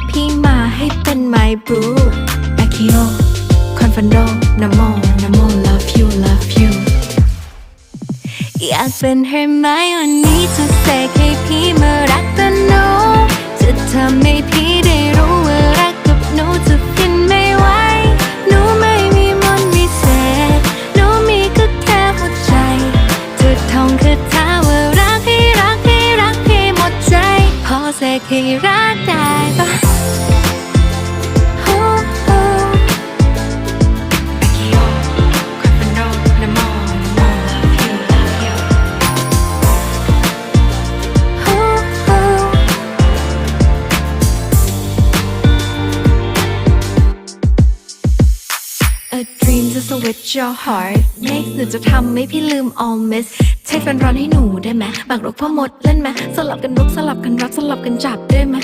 กพี่มาให้เป็น my boo อาคิโอคอนฟันโดนโมนโม love you love you อยากเป็นเฮอร์ไมโอนี่จะเสกให้พี่มารักกันหนูจะทำให้พี่ได้รู้ว่ารักกับหนูจะฟินไม่ไหวหนูไม่มีมนต์วิเศษหนูมีก็แค่หัวใจจะท่องคาถาว่ารักให้รักให้รักให้หมดใจ พอเสกให้รักได้ A dream to switch your heart make หนูจะทำให้พี่ลืม all miss เช็คร้อนให้หนูได้ไหมบางรกพ่อมดเล่นไหมสลับกันรุกสลับกันรักสลับกันจับได้ไหม